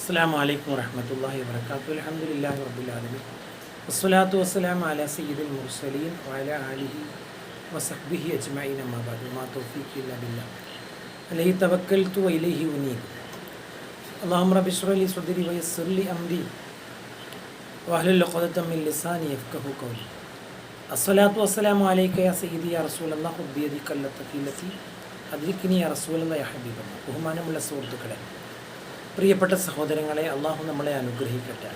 അസ്സാം വലൈക്കും വരഹമത്തല്ലാഹി വാബർക്കാത്തു അലഹമുല്ലാ റബുലാലമി വസ്സലാത്തു വസ്സലാം അല സയ്യിദുൽ മുർസലീൻ വല അലിഹി വസഹ്ബിഹി അജ്മൈൻ അമ്മാബാദ് മാ തൗഫീഖ് ഇല്ല അലഹി തവക്കൽ തു അലഹി ഉനീദ് അള്ളാഹും റബിഷ്റലി സുദിരി വയസ്സുലി അംരി. വാഹലുൽ ലിസാനി യഫ്കഹു കൗലി അസ്സലാത്തു വസ്സലാം അലൈക്ക യാ സയ്യിദി യാ റസൂൽ അള്ളാഹു ബിയദി കല്ലത്തീലത്തി അതിരിക്കിനി യാ റസൂൽ അല്ലാ ഹബീബ് ബഹുമാനമുള്ള സുഹൃത്തുക്കളെ പ്രിയപ്പെട്ട സഹോദരങ്ങളെ അള്ളാഹു നമ്മളെ അനുഗ്രഹിക്കട്ടെ.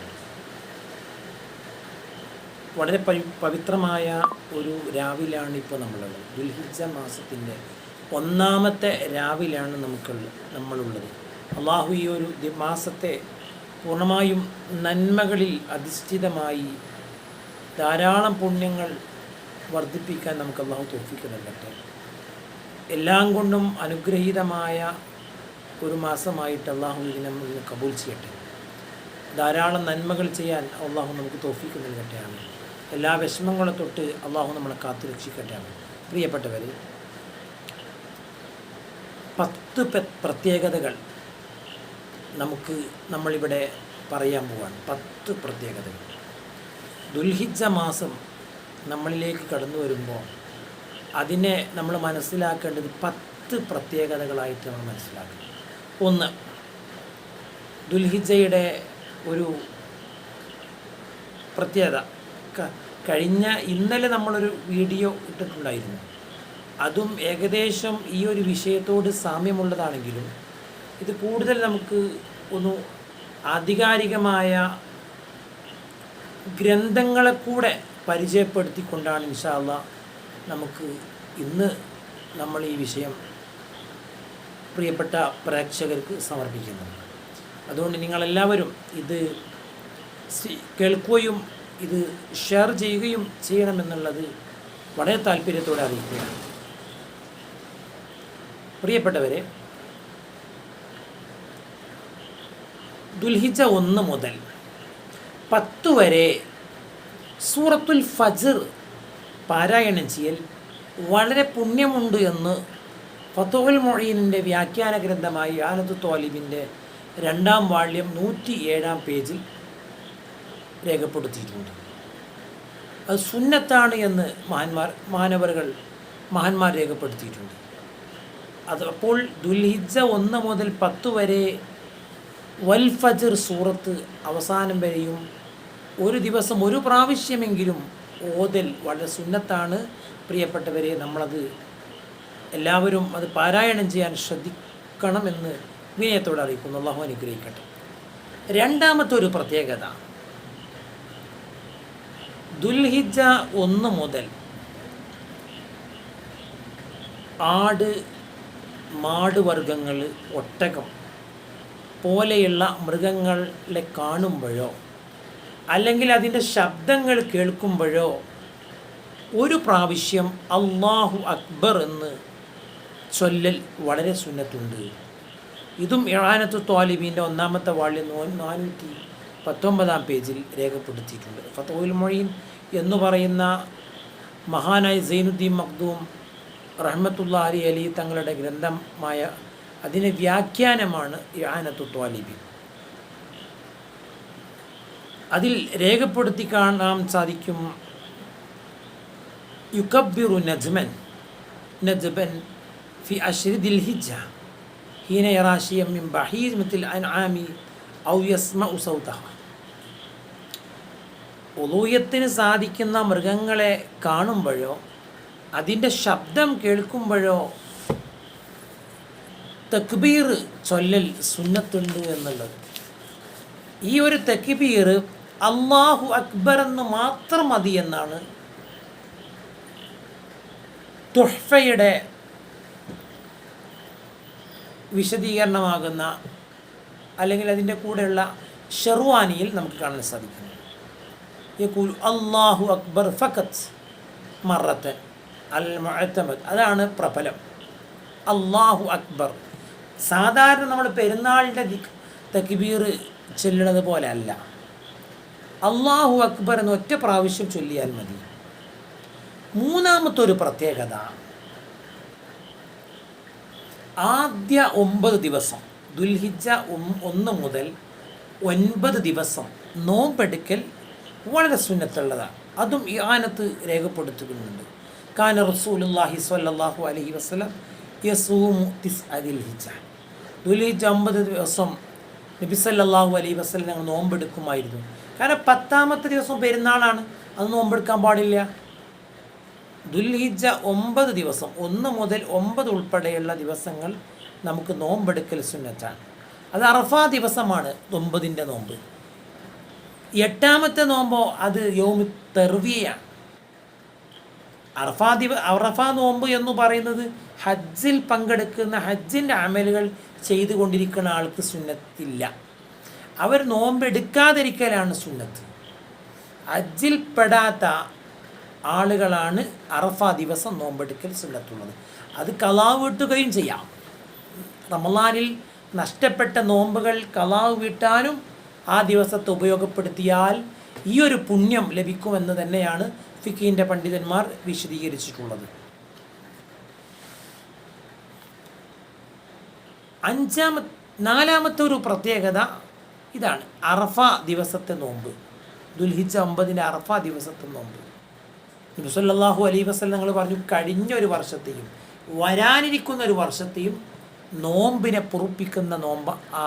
വളരെ പവി പവിത്രമായ ഒരു രാവിലാണ് ഇപ്പോൾ നമ്മളുള്ളത്. ദുൽഹിജ മാസത്തിന്റെ ഒന്നാമത്തെ രാവിലാണ് നമുക്കുള്ളത് നമ്മളുള്ളത്. അള്ളാഹു ഈ ഒരു മാസത്തെ പൂർണമായും നന്മകളിൽ അധിഷ്ഠിതമായി ധാരാളം പുണ്യങ്ങൾ വർദ്ധിപ്പിക്കാൻ നമുക്ക് അള്ളാഹു നൽകട്ടെ. എല്ലാം കൊണ്ടും അനുഗ്രഹീതമായ ഒരു മാസമായിട്ട് അള്ളാഹു ഇന്ന് കബൂൽ ചെയ്യട്ടെ. ധാരാളം നന്മകൾ ചെയ്യാൻ അള്ളാഹു നമുക്ക് തോഫിക്ക് നൽകട്ടെയാണ് എല്ലാ വിഷമങ്ങളെ തൊട്ട് അള്ളാഹു നമ്മളെ കാത്തു രക്ഷിക്കട്ടെയാണ് പ്രിയപ്പെട്ടവർ പത്ത് പ്രത്യേകതകൾ നമുക്ക് നമ്മളിവിടെ പറയാൻ പോവാണ്. പത്ത് പ്രത്യേകതകൾ. ദുൽഹിജ മാസം നമ്മളിലേക്ക് കടന്നു വരുമ്പോൾ അതിനെ നമ്മൾ മനസ്സിലാക്കേണ്ടത് പത്ത് പ്രത്യേകതകളായിട്ട് നമ്മൾ മനസ്സിലാക്കണം. ഒന്ന്. ദുൽഹിജയുടെ ഒരു പ്രത്യേകത. കഴിഞ്ഞ ഇന്നലെ നമ്മളൊരു വീഡിയോ ഇട്ടിട്ടുണ്ടായിരുന്നു. അതും ഏകദേശം ഈ ഒരു വിഷയത്തോട് സാമ്യമുള്ളതാണെങ്കിലും ഇത് കൂടുതൽ നമുക്ക് ഒന്ന് ആധികാരികമായ ഗ്രന്ഥങ്ങളെ കൂടെ പരിചയപ്പെടുത്തിക്കൊണ്ടാണ് ഇൻഷാല്ല നമുക്ക് ഇന്ന് നമ്മൾ ഈ വിഷയം പ്രിയപ്പെട്ട പ്രേക്ഷകർക്ക് സമർപ്പിക്കുന്നത് അതുകൊണ്ട് നിങ്ങളെല്ലാവരും ഇത് കേൾക്കുകയും ഇത് ഷെയർ ചെയ്യുകയും ചെയ്യണമെന്നുള്ളത് വളരെ താല്പര്യത്തോടെ അറിയിക്കുകയാണ്. പ്രിയപ്പെട്ടവരെ ദുൽഹിജ ഒന്ന് മുതൽ പത്ത് വരെ സൂറത്തുൽ ഫജർ പാരായണം ചെയ്യൽ വളരെ പുണ്യമുണ്ട് എന്ന് ഫത്തോഹുൽ മൊഴീനിന്റെ വ്യാഖ്യാന ഗ്രന്ഥമായ ആനത്ത് തോലിബിന്റെ രണ്ടാം വാള്യം നൂറ്റി ഏഴാം പേജിൽ രേഖപ്പെടുത്തിയിട്ടുണ്ട്. അത് സുന്നത്താണ് എന്ന് മഹാന്മാർ മാനവറുകൾ മഹാന്മാർ രേഖപ്പെടുത്തിയിട്ടുണ്ട്. അത് അപ്പോൾ ദുൽഹിജ ഒന്ന് മുതൽ പത്ത് വരെ വൽ ഫജർ സൂറത്ത് അവസാനം വരെയും ഒരു ദിവസം ഒരു പ്രാവശ്യമെങ്കിലും ഓതൽ വളരെ സുന്നത്താണ്. പ്രിയപ്പെട്ടവരെ നമ്മളത് എല്ലാവരും അത് പാരായണം ചെയ്യാൻ ശ്രദ്ധിക്കണമെന്ന് വിനയത്തോടെ അറിയിക്കുന്നു. അള്ളാഹു അനുഗ്രഹിക്കട്ടെ. രണ്ടാമത്തെ ഒരു പ്രത്യേകത. ദുൽഹിജ ഒന്ന് മുതൽ ആട് മാട് വർഗങ്ങൾ ഒട്ടകം പോലെയുള്ള മൃഗങ്ങളെ കാണുമ്പോഴോ അല്ലെങ്കിൽ അതിന്റെ ശബ്ദങ്ങൾ കേൾക്കുമ്പോഴോ ഒരു പ്രാവശ്യം അള്ളാഹു അക്ബർ എന്ന് ചൊല്ലൽ വളരെ സുന്നത്തുണ്ട്. ഇതും ഇറാനത്ത് ത്വാലിബീന്റെ ഒന്നാമത്തെ വാള്യ നാനൂറ്റി പത്തൊമ്പതാം പേജിൽ രേഖപ്പെടുത്തിയിട്ടുണ്ട്. ഫത്തോയിൽ മൊഴീൻ എന്ന് പറയുന്ന മഹാനായ സൈനുദ്ദീൻ മഖ്ദൂം റഹ്മത്തുള്ള അലി അലി തങ്ങളുടെ ഗ്രന്ഥമായ അതിന് വ്യാഖ്യാനമാണ് ഇറാനത്ത് ത്വാലിബീൻ. അതിൽ രേഖപ്പെടുത്തി കാണാൻ സാധിക്കും യുക്കബിറു നജ്മൻ. നജ്ബൻ ഫി الهجة حين يرى شيئا من മിൻ مثل الأنعام ഔ യസ്മഉ സൗതഹ ഉലൂയത്തിന് സാധിക്കുന്ന മൃഗങ്ങളെ കാണുമ്പോഴോ അതിന്റെ ശബ്ദം കേൾക്കുമ്പോഴോ തക്ബീർ ചൊല്ലൽ സുന്നത്തുണ്ട് എന്നുള്ളത്. ഈ ഒരു തക്ബീർ അള്ളാഹു അക്ബർ എന്ന് മാത്രം മതി എന്നാണ് തുഹ്ഫയുടെ വിശദീകരണമാകുന്ന അല്ലെങ്കിൽ അതിന്റെ കൂടെയുള്ള ഷെർവാനിയിൽ നമുക്ക് കാണാൻ സാധിക്കുന്നു. യക്കൂൽ അള്ളാഹു അക്ബർ ഫക്കത്ത് മറത്തൻ അൽ മുഅത്തമദ് അതാണ് പ്രബലം. അള്ളാഹു അക്ബർ. സാധാരണ നമ്മൾ പെരുന്നാളിന്റെ തക്ബീർ ചൊല്ലണത് പോലെ അല്ല. അള്ളാഹു അക്ബർ എന്ന് ഒറ്റ പ്രാവശ്യം ചൊല്ലിയാൽ മതി. മൂന്നാമത്തെ ഒരു പ്രത്യേകത ആദ്യ ഒമ്പത് ദിവസം ദുൽഹിജ ഒന്ന് മുതൽ ഒൻപത് ദിവസം നോമ്പെടുക്കൽ വളരെ സുന്നത്തുള്ളതാണ്. അതും ഈ ആനത്ത് രേഖപ്പെടുത്തുന്നുണ്ട് കാന റസൂലുല്ലാഹി സ്വല്ലല്ലാഹു അലഹി വസ്ലം യസൂമു തിസ് അദിൽ ഹിജ ദുൽഹിജ അമ്പത് ദിവസം നബി സല്ലല്ലാഹു അലൈഹി വസ്ലം ഞങ്ങൾ നോമ്പെടുക്കുമായിരുന്നു. കാരണം പത്താമത്തെ ദിവസം പെരുന്നാളാണ്. അത് നോമ്പെടുക്കാൻ പാടില്ല. ദുൽഹിജ ഒമ്പത് ദിവസം ഒന്ന് മുതൽ ഒമ്പത് ഉൾപ്പെടെയുള്ള ദിവസങ്ങൾ നമുക്ക് നോമ്പെടുക്കൽ സുന്നത്താണ്. അത് അറഫ ദിവസമാണ് ഒമ്പതിന്റെ നോമ്പ്. എട്ടാമത്തെ നോമ്പോ അത് യോമി തെർവിയാണ് അറഫാ ദിവ അറഫ നോമ്പ് എന്ന് പറയുന്നത് ഹജ്ജിൽ പങ്കെടുക്കുന്ന ഹജ്ജിന്റെ അമലുകൾ ചെയ്തുകൊണ്ടിരിക്കുന്ന ആൾക്ക് സുന്നത്തില്ല. അവർ നോമ്പെടുക്കാതിരിക്കലാണ് സുന്നത്ത്. ഹജ്ജിൽ പെടാത്ത ആളുകളാണ് അറഫ ദിവസം നോമ്പെടുക്കൽ സുന്നത്തുള്ളത്. അത് കലാവ് വീട്ടുകയും ചെയ്യാം. റമലാനിൽ നഷ്ടപ്പെട്ട നോമ്പുകൾ കലാവ് വീട്ടാനും ആ ദിവസത്തെ ഉപയോഗപ്പെടുത്തിയാൽ ഈ ഒരു പുണ്യം ലഭിക്കുമെന്ന് തന്നെയാണ് ഫിക്കീന്റെ പണ്ഡിതന്മാർ വിശദീകരിച്ചിട്ടുള്ളത്. അഞ്ചാമ നാലാമത്തെ ഒരു പ്രത്യേകത ഇതാണ് അറഫ ദിവസത്തെ നോമ്പ്. ദുൽഹിജ ഒമ്പതിന്റെ അറഫ ദിവസത്തെ നോമ്പ്. നബിസല്ലാഹു അലൈ വസ്ലം ഞങ്ങൾ പറഞ്ഞു കഴിഞ്ഞ ഒരു വർഷത്തെയും വരാനിരിക്കുന്ന ഒരു വർഷത്തെയും നോമ്പിനെ പൊറുപ്പിക്കുന്ന നോമ്പ് ആ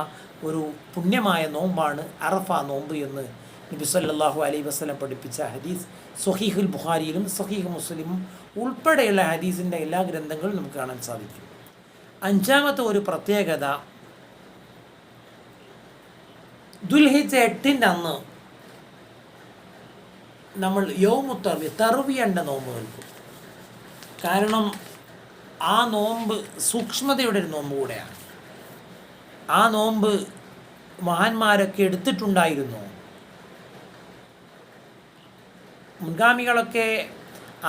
ഒരു പുണ്യമായ നോമ്പാണ് അറഫ നോമ്പ് എന്ന് നബി സല്ലല്ലാഹു അലൈഹി വസല്ലം പഠിപ്പിച്ച ഹദീസ്. സൊഹീഹുൽ ബുഹാരിയിലും സൊഹീഹ് മുസ്ലിമും ഉൾപ്പെടെയുള്ള ഹദീസിന്റെ എല്ലാ ഗ്രന്ഥങ്ങളും നമുക്ക് കാണാൻ സാധിക്കും. അഞ്ചാമത്തെ ഒരു പ്രത്യേകത ദുൽഹിജ് എട്ടിന്റെ അന്ന് നമ്മൾ യോമുത്തറവി തർവി തർവിയണ്ട നോമ്പ് നിൽക്കും കാരണം ആ നോമ്പ് സൂക്ഷ്മതയുടെ ഒരു നോമ്പ് കൂടെയാണ്. ആ നോമ്പ് മഹാന്മാരൊക്കെ എടുത്തിട്ടുണ്ടായിരുന്നു. മുൻഗാമികളൊക്കെ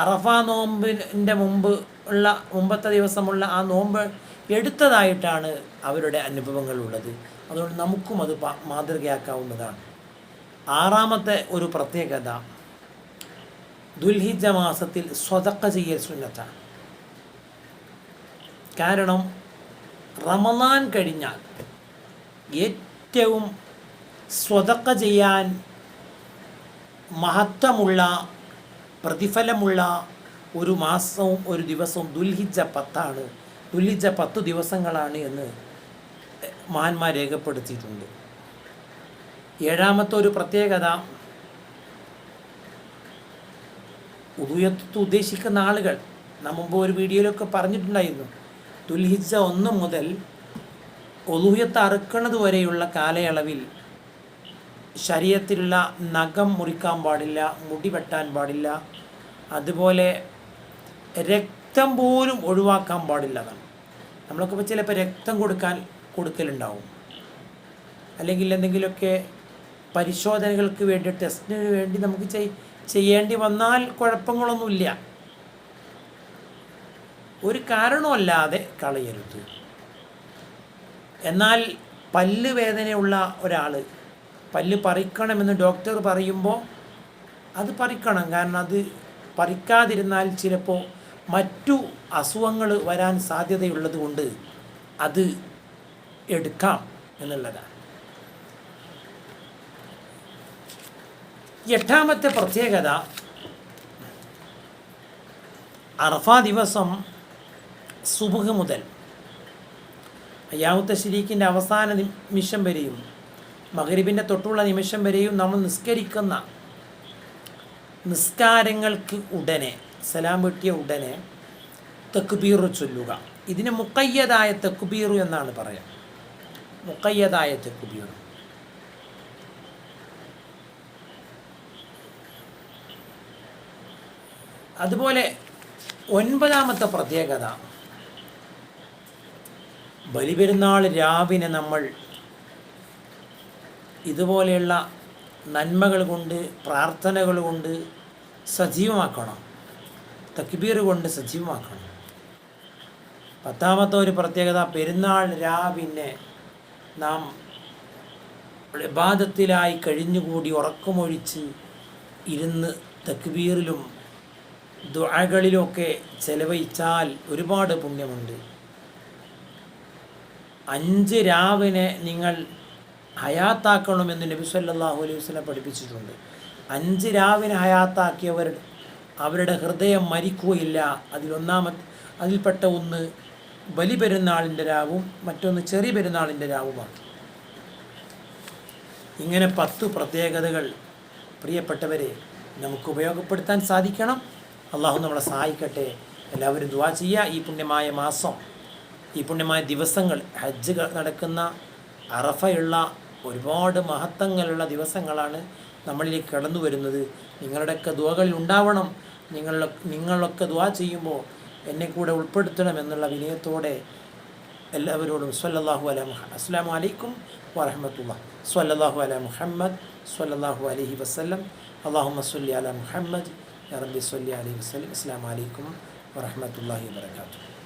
അറഫ നോമ്പിന്റെ മുമ്പ് ഉള്ള മുമ്പത്തെ ദിവസമുള്ള ആ നോമ്പ് എടുത്തതായിട്ടാണ് അവരുടെ അനുഭവങ്ങളുള്ളത് അതുകൊണ്ട് നമുക്കും അത് മാതൃകയാക്കാവുന്നതാണ്. ആറാമത്തെ ഒരു പ്രത്യേകത ദുൽഹിജ മാസത്തിൽ സ്വതക്ക ചെയ്യൽ സുന്നത്താണ്. കാരണം റമദാൻ കഴിഞ്ഞാൽ ഏറ്റവും സ്വതക്ക ചെയ്യാൻ മഹത്വമുള്ള പ്രതിഫലമുള്ള ഒരു മാസവും ഒരു ദിവസവും ദുൽഹിജ പത്താണ്. ദുൽഹിജ പത്ത് ദിവസങ്ങളാണ് എന്ന് മഹാന്മാർ രേഖപ്പെടുത്തിയിട്ടുണ്ട്. ഏഴാമത്തെ ഒരു പ്രത്യേകത ഉദയത്ത് ഉദ്ദേശിക്കുന്ന ആളുകൾ നാം മുമ്പ് ഒരു വീഡിയോയിലൊക്കെ പറഞ്ഞിട്ടുണ്ടായിരുന്നു. ദുൽഹിജ ഒന്ന് മുതൽ ഒലുഹ്യത്ത് അറുക്കണത് വരെയുള്ള കാലയളവിൽ ശരീരത്തിലുള്ള നഖം മുറിക്കാൻ പാടില്ല മുടി വെട്ടാൻ പാടില്ല അതുപോലെ രക്തം പോലും ഒഴിവാക്കാൻ പാടില്ലതാണ് നമ്മളൊക്കെ ഇപ്പോൾ ചിലപ്പോൾ രക്തം കൊടുക്കാൻ കൊടുക്കലുണ്ടാവും. അല്ലെങ്കിൽ എന്തെങ്കിലുമൊക്കെ പരിശോധനകൾക്ക് വേണ്ടി ടെസ്റ്റിന് വേണ്ടി നമുക്ക് ചെയ്യേണ്ടി വന്നാൽ കുഴപ്പങ്ങളൊന്നുമില്ല. ഒരു കാരണമല്ലാതെ കളയരുത്. എന്നാൽ പല്ല് വേദനയുള്ള ഒരാൾ പല്ല് പറിക്കണമെന്ന് ഡോക്ടർ പറയുമ്പോൾ അത് പറിക്കണം. കാരണം അത് പറിക്കാതിരുന്നാൽ ചിലപ്പോൾ മറ്റു അസുഖങ്ങൾ വരാൻ സാധ്യതയുള്ളത് കൊണ്ട് അത് എടുക്കാം എന്നുള്ളതാണ്. എട്ടാമത്തെ പ്രത്യേകത അറഫ ദിവസം സുബുഹ് മുതൽ അയ്യാമത്തെ ശരീക്കിന്റെ അവസാന നിമിഷം വരെയും മകരിബിന്റെ തൊട്ടുള്ള നിമിഷം വരെയും നമ്മൾ നിസ്കരിക്കുന്ന നിസ്കാരങ്ങൾക്ക് ഉടനെ സലാം വെട്ടിയ ഉടനെ തെക്കുബീർ ചൊല്ലുക. ഇതിന് മുക്കയ്യതായ തെക്കുബീർ എന്നാണ് പറയുക മുക്കയ്യതായ തെക്കുബീർ അതുപോലെ ഒൻപതാമത്തെ പ്രത്യേകത. ബലിപെരുന്നാൾ രാവിനെ നമ്മൾ ഇതുപോലെയുള്ള നന്മകൾ കൊണ്ട് പ്രാർത്ഥനകൾ കൊണ്ട് സജീവമാക്കണം. തക്ബീർ കൊണ്ട് സജീവമാക്കണം. പത്താമത്തെ ഒരു പ്രത്യേകത പെരുന്നാൾ രാവിനെ നാം ഇബാദത്തിലായി കഴിഞ്ഞുകൂടി ഉറക്കമൊഴിച്ച് ഇരുന്ന് തക്ബീറിലും ദുആകളിലുമൊക്കെ ചെലവഴിച്ചാൽ ഒരുപാട് പുണ്യമുണ്ട്. അഞ്ച് രാവിനെ നിങ്ങൾ ഹയാത്താക്കണമെന്ന് നബി സല്ലാഹു അലൈഹി വസ്ലം പഠിപ്പിച്ചിട്ടുണ്ട്. അഞ്ച് രാവിനെ ഹയാത്താക്കിയവർ അവരുടെ ഹൃദയം മരിക്കുകയില്ല. അതിലൊന്നാമത്തെ അതിൽപ്പെട്ട ഒന്ന് ബലി പെരുന്നാളിന്റെ രാവും മറ്റൊന്ന് ചെറിയ പെരുന്നാളിന്റെ രാവുമാണ്. ഇങ്ങനെ പത്ത് പ്രത്യേകതകൾ പ്രിയപ്പെട്ടവരെ നമുക്ക് ഉപയോഗപ്പെടുത്താൻ സാധിക്കണം. അള്ളാഹു നമ്മളെ സഹായിക്കട്ടെ. എല്ലാവരും ദുവാ ചെയ്യുക. ഈ പുണ്യമായ മാസം ഈ പുണ്യമായ ദിവസങ്ങൾ ഹജ്ജ് നടക്കുന്ന അറഫയുള്ള ഒരുപാട് മഹത്വങ്ങളുള്ള ദിവസങ്ങളാണ് നമ്മളിലേക്ക് കടന്നു വരുന്നത്. നിങ്ങളുടെയൊക്കെ ദുവകളിൽ ഉണ്ടാവണം. നിങ്ങളുടെ നിങ്ങളൊക്കെ ദുവാ ചെയ്യുമ്പോൾ എന്നെ കൂടെ ഉൾപ്പെടുത്തണം എന്നുള്ള വിനയത്തോടെ എല്ലാവരോടും സ്വല്ലല്ലാഹു അല അസ്സാം വലൈക്കും വറഹമത്തുള്ള സ്വല്ലല്ലാഹു അല മുഹമ്മദ് സ്വല്ലല്ലാഹു അലഹി വസ്ലം അള്ളാഹു സ്വല്ലി അല മുഹമ്മദ് റബ്ബി സ്വല്ലി അലൈഹി വസല്ലം. അസ്സാം വലൈക്കും വറഹമത്തല്ലാഹി വാത്തു